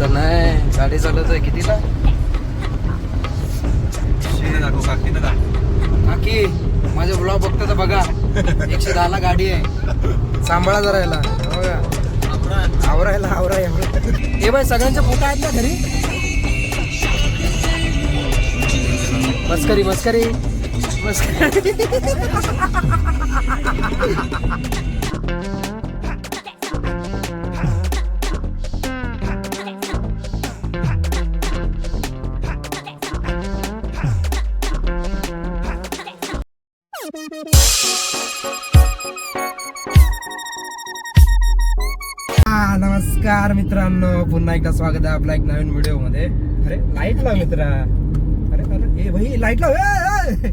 तर नाही. गाडी चालवतोय कितीला? काकी माझे ब्लॉग बघतो तर बघा. एकशे दहाला गाडी आहे. सांभाळा जरा याला? आवरायला आवरा एवढं हे बाय सगळ्यांचे फोटो आहेत ना घरी? मस्करी मस्करी. मस्करी. मित्रांनो पुन्हा एकदा स्वागत आहे आपल्या एक नवीन व्हिडिओमध्ये अरे लाइट लाव मित्रा. अरे अरे ए भाई लाइट लाव. ए, ए.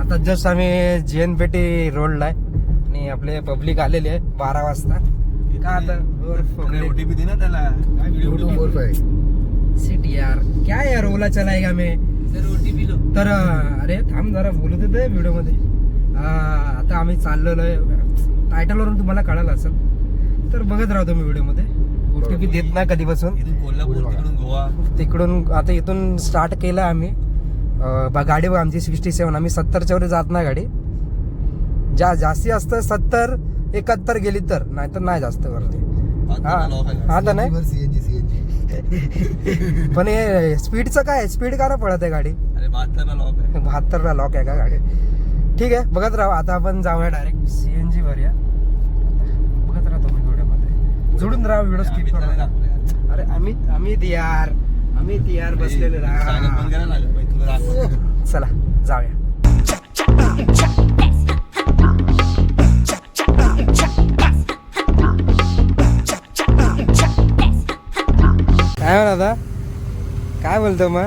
आता जस्ट आम्ही जेएन पेटी रोडला आहे. आणि आपले पब्लिक आलेले आहे बारा वाजता. का आता? ओटीपी दे ना त्याला. काय सिट यार. क्या यार ओला चलाएगा मैं तर अरे थांब जरा बोलू देते व्हिडिओमध्ये हा, आता आम्ही चाललेलो आहे. टायटल वरून तुम्हाला कळालं असेल. तर बघत राहतो मी व्हिडिओमध्ये ओटीपी देत नाही कधीपासून. कोल्हापूर तिकडून गोवा. तिकडून आता इथून स्टार्ट केलं आम्ही. गाडी बघ आमची सिक्स्टी सेवन आम्ही सत्तरच्या वर जात नाही गाडी. ज्या जास्ती असतं सत्तर एकाहत्तर गेली तर. नाही तर नाही जास्त वरती. हा आता नाही? सीएनजी सीएनजी पण हे स्पीडचं काय स्पीड का ना पडत आहे गाडी. अरे बहात्तर लॉक आहे. बहात्तरला लॉक आहे का गाडी? ठीक आहे बघत राहा. आता आपण जाऊया डायरेक्ट सीएनजी भरूया बघत राहतो मी व्हिडिओमध्ये जोडून राहा व्हिडिओ स्किप करू. अरे अमित अमित यार अमित यार बसलेले राहा. चला जाऊया. काय म्हणा आता? काय बोलतो मग?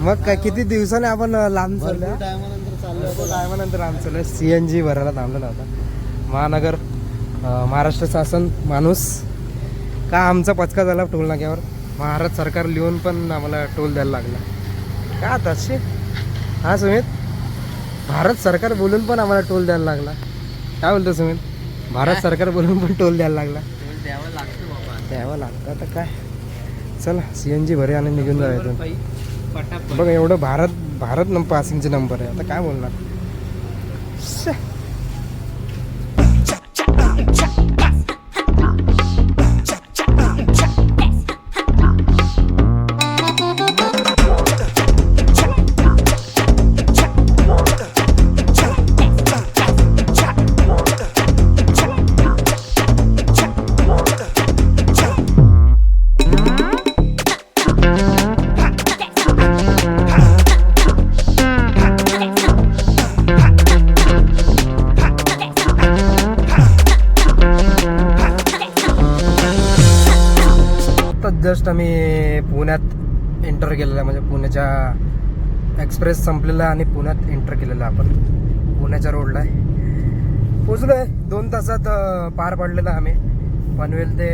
मग काय किती दिवसाने आपण लांब चाललो टायमानंतर लांब चाललो सीएनजी भरायला थांबलो नव्हता महानगर महाराष्ट्र शासन माणूस का आमचा पचका झाला टोल नाक्यावर? महाराष्ट्र सरकार लिहून पण आम्हाला टोल द्यायला लागला. का तसे हा सुमित? भारत सरकार बोलून पण आम्हाला टोल द्यायला लागला. काय बोलतो सुमित? भारत सरकार बोलून पण टोल द्यायला लागला. द्यावं लागतं आता काय? चला सी एन जी भरे आणि निघून इथून. बघ एवढं भारत भारत नंबर पासिंगचे नंबर आहे. आता काय बोलणार? जस्ट आम्ही पुण्यात एंटर केलेलं आहे म्हणजे पुण्याच्या एक्सप्रेस संपलेला आणि पुण्यात एंटर केलेलं आपण. पुण्याच्या रोडला आहे. पोचलो आहे दोन तासात पार पडलेलं आम्ही. पनवेल ते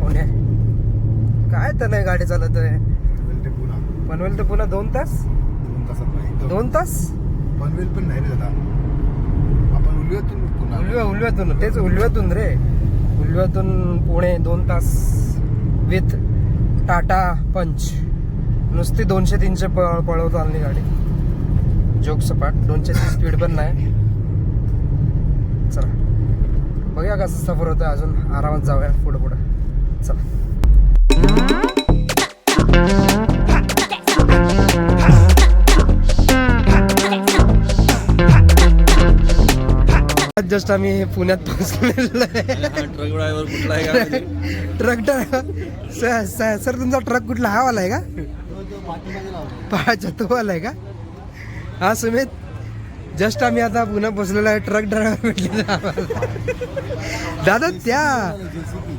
पुणे. काय तर नाही गाडी चालत आहे पनवेल ते पुणे दोन तास? दोन तास? पनवेल पण नाही रे आपण उलव्यातून पुन्हा. उलव्या उलव्यातून. तेच उलव्यातून रे. उलव्यातून पुणे दोन तास. विथ टाटा पंच. नुसती दोनशे तीनशे पळ पळवतो आली गाडी. जोक सपाट दोनशेची स्पीड पण नाही. चला. बघूया कसं सफर होतं अजून. आरामात जाऊया पुढं पुढं. चला. जस्ट आम्ही पुण्यात पोहोचलेलो आहे. ट्रक ड्रायव्हर सर तुमचा ट्रक कुठला? हा वाला आहे का? तो वाला आहे का? हा सुमित. जस्ट आम्ही आता पुन्हा पोचलेलो आहे. ट्रक ड्रायव्हर भेटले दादा त्या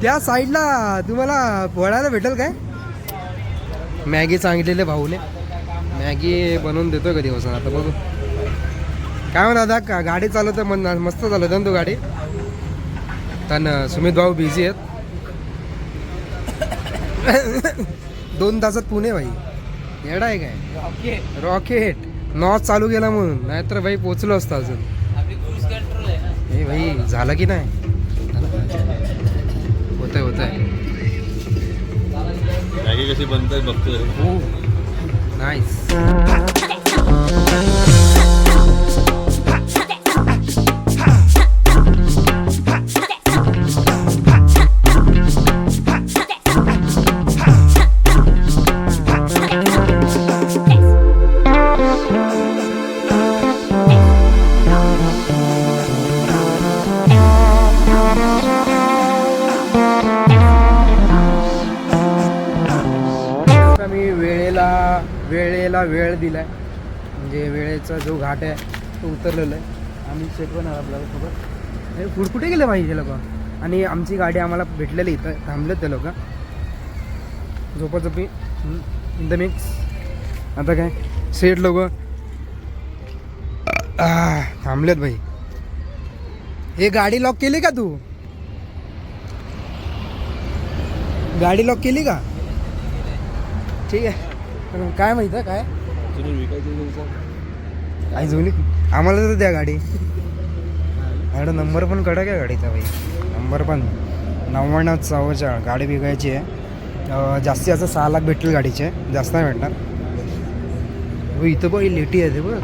त्या साईडला तुम्हाला वळायला भेटेल काय? मॅगी सांगितलेले भाऊने. मॅगी बनवून देतोय कधी दिवसानं आता बघू. काय म्हणा दादा का गाडी चालवतं मन मस्त चालवतं ना तू गाडी? पण सुमित भाऊ बिझी आहेत. दोन तासात पुणे भाई. येडा आहे काय? रॉकेट नॉर्थ चालू केला म्हणून नाहीतर भाई पोचलो असतो अजून. हे भाई झालं की नाही? होतंय होतंय. होत आहे कशी बघतोय. नाईस म्हणजे जो घाट आहे तो उतरलेला आहे. आम्ही चेक पण आपल्याला सोबत हे फूड कुठे गेले पाहिजे लोक? आणि आमची गाडी आम्हाला भेटलेली इथं थांबलेत ते लोक. झोपाझोपी इन द मिक्स आता काय? सेट लोक. थांबलेत भाई हे गाडी लॉक केली का तू? गाडी लॉक केली का? ठीक आहे. काय माहिती आहे काय? आई जुनी आम्हाला तर द्या गाडी. अरे नंबर पण कडक आहे गाडीचा भाई. नंबर पण. नव्याण्णव चव्वेचाळ गाडी विकायची आहे. अं, जास्तीत जास्त सहा लाख भेटतील गाडीचे. जास्त नाही भेटणार. हो इथं पण ही लेटी आहे ते बघ.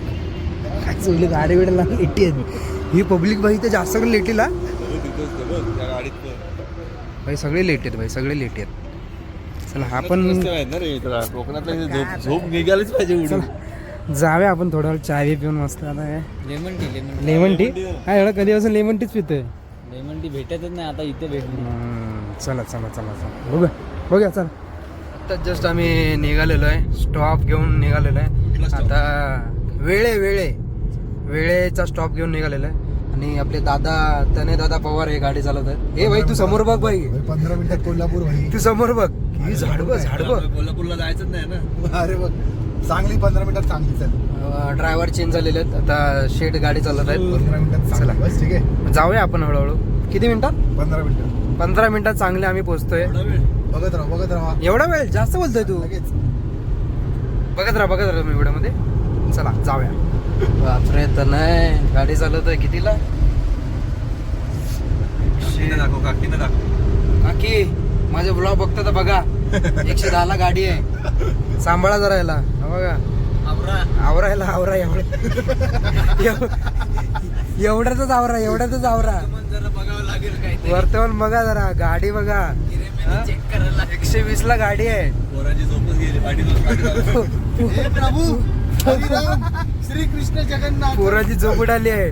काय चुकली गाडी बिडायला लेटी आहे. ही पब्लिक भाई तर जास्त करून लेटीला. भाई सगळे लेट आहेत भाई सगळे लेट आहेत. चला कोकणातला हे झोप झोप निघालीच पाहिजे जाऊया आपण थोडा वेळ चाय पिऊन मस्त आता काय. Lemon tea lemon lemon tea? हा एवढा कधीपासून लेमन टीच पितोय? लेमन टी भेटतच नाही आता इथे भेटली. हम्म, चला चला चला चला. बघूया बघूया चला. आता जस्ट आम्ही निघालेलो आहे. स्टॉप घेऊन निघालेलो आहे. आता वेळे वेळे. वेळेचा स्टॉप घेऊन निघालेलो आहे. आणि आपले दादा तने दादा पवार हे गाडी चालवत आहेत. हे भाई तू समोर बघ भाई पंधरा मिनिटात कोल्हापूर भाई. तू समोर बघ. ही झाड बघ झाड बघ. कोल्हापूरला जायचंच नाही ना. अरे बघ. चांगली पंधरा मिनिटात चांगली चल ड्रायव्हर चेंज झालेले आहेत. आता शेट गाडी चालवत आहेत. पंधरा मिनिटात चला. चांगली बस ठीक आहे. जाऊया आपण हळूहळू. किती मिनिटात पंधरा मिनिटं. पंधरा मिनिटात चांगले आम्ही पोहोचतोय. बघत राहा बघत राहा. एवढा वेळ? जास्त बोलतोय तू. लगेच. बघत राहा बघत राहा मी व्हिडिओमध्ये चला जाऊया. बापरे तर नाही गाडी चालवतोय कितीला? दाखव काकीनं दाखव. काकी माझे ब्लॉग बघता तर बघा. एकशे दहाला गाडी आहे. सांभाळा जरा याला. हा बघा. आवरायला आवरा एवढे. एवढ्यातच आवरा एवढ्यातच आवरा. बघावं लागेल काय वर्तमान बघा जरा गाडी बघा. हा? एकशे वीस ला गाडी आहे. हे प्रभू! श्री कृष्ण जगन्नाथ! पोराची झोप उडाली आहे.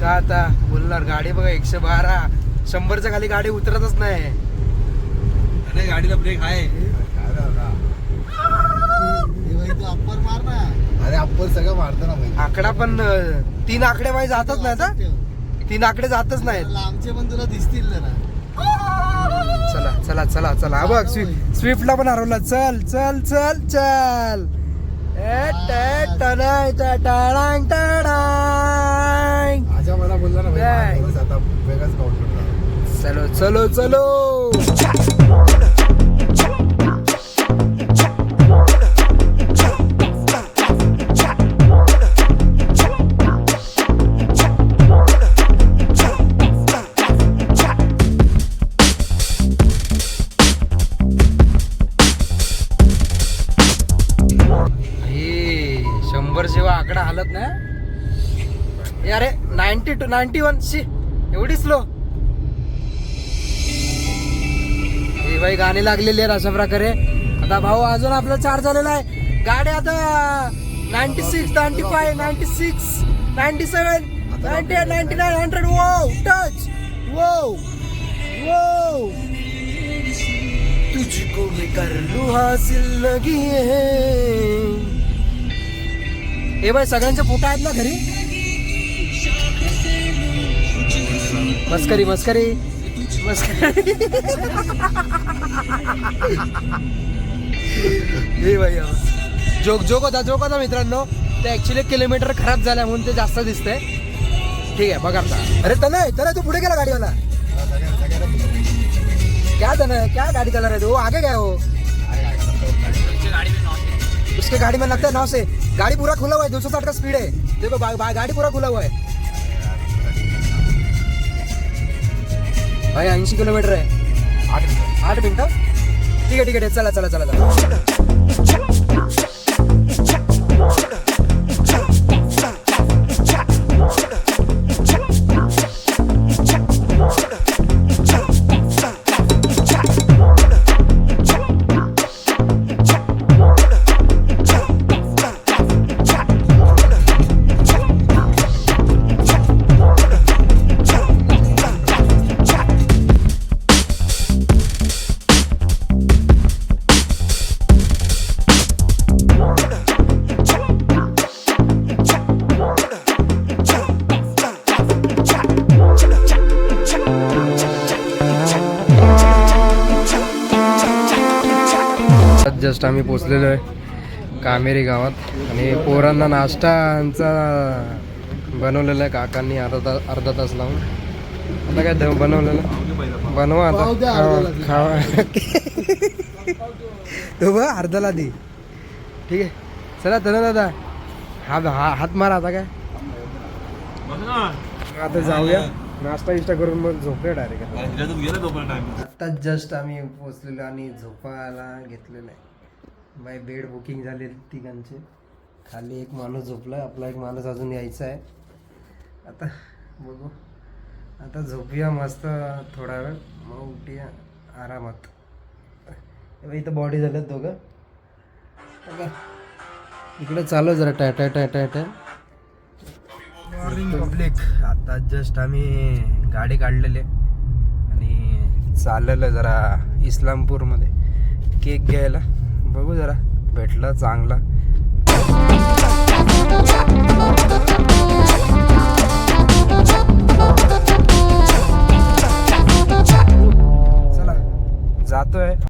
का आता? बोलणार गाडी बघा एकशे बारा. शंभरच्या खाली गाडी उतरतच नाही. नाही गाडीला ब्रेक आहे. अप्पर मार ना अरे अप्पर सगळं मारतो ना भाई आकडा पण अं, तीन आकडे बाई जातच नाही आता तीन आकडे जातच नाहीत. आमचे पण तुला दिसतील चला चला चला चला. हा बघ स्विफ्ट स्विफ्टला पण हरवला. चल चल चल चल. ए, टे, टनाय, टा, टाडांग, टाडांग. माझ्या मला बोलला ना काय? भाई आता वेगळाच काउंटर चलो चलो चलो. नाईन्टी नाईन्टी वन शी एवढी स्लो हे बाई गाणी लागलेली आहेत अशा प्रकारे. आता भाऊ अजून आपलं चार्ज झालेला आहे. गाडी आता ninety six ninety five ninety six ninety seven ninety eight ninety nine hundred वो टच वो वो तुझको मैं कर लू हासिल लगी है। हे बाई सगळ्यांचे फोटो आहेत ना घरी? मस्करी मस्करी. मस्करी. हे भाई जोक जोक होता जोक होता मित्रांनो. ते ऍक्च्युली किलोमीटर खराब झाल्या म्हणून ते जास्त दिसतंय. ठीक आहे बघा आता. अरे तनय तनय तू पुढे गेला गाडीवाला. क्या तनय क्या गाड़ी चला रे तू? आगे गए हो? उसके गाड़ी में लगता है नौ से. गाड़ी पूरा खुला हुआ है दो सौ साठ का स्पीड है. देखो बा, बा, गाड़ी पूरा खुला हुआ है। भाई ऐंशी किलोमीटर आहे आठ मिनिटं. आठ मिनिटं? ठीक आहे ठीक आहे चला। चला चला चला। जस्ट आम्ही पोचलेलो आहे कामेरी गावात. आणि पोरांना नाश्ता आमचा बनवलेला आहे काकांनी अर्धा तास अर्धा तास लावून. आता काय बनवलेलं? बनवा आता. खावा खावा. तो बघ अर्धाला दे. ठीक आहे. चला चला दादा. हात हा हात मारा आता काय? आता जाऊया. नाश्ता इष्टा करून मग झोपूया डायरेक्ट आता. जस्ट आम्ही. पोचलेलो आणि झोपायला घेतलेलं आहे. बाय बेड बुकिंग झाले तिघांचे. खाली एक माणूस झोपला आपला एक माणूस अजून यायचा आहे. आता बघू. आता झोपूया मस्त थोडा वेळ. मग उठूया आरामात. इथं बॉडी झाल्यात दोघं. बघा. इकडे चालू जरा टाय टाय टाय टाय टाय पब्लिक आता जस्ट आम्ही गाडी काढलेली आणि चाललेलं जरा इस्लामपूरमध्ये. केक घ्यायला. बघू जरा. भेटलं चांगला. चला जातोय.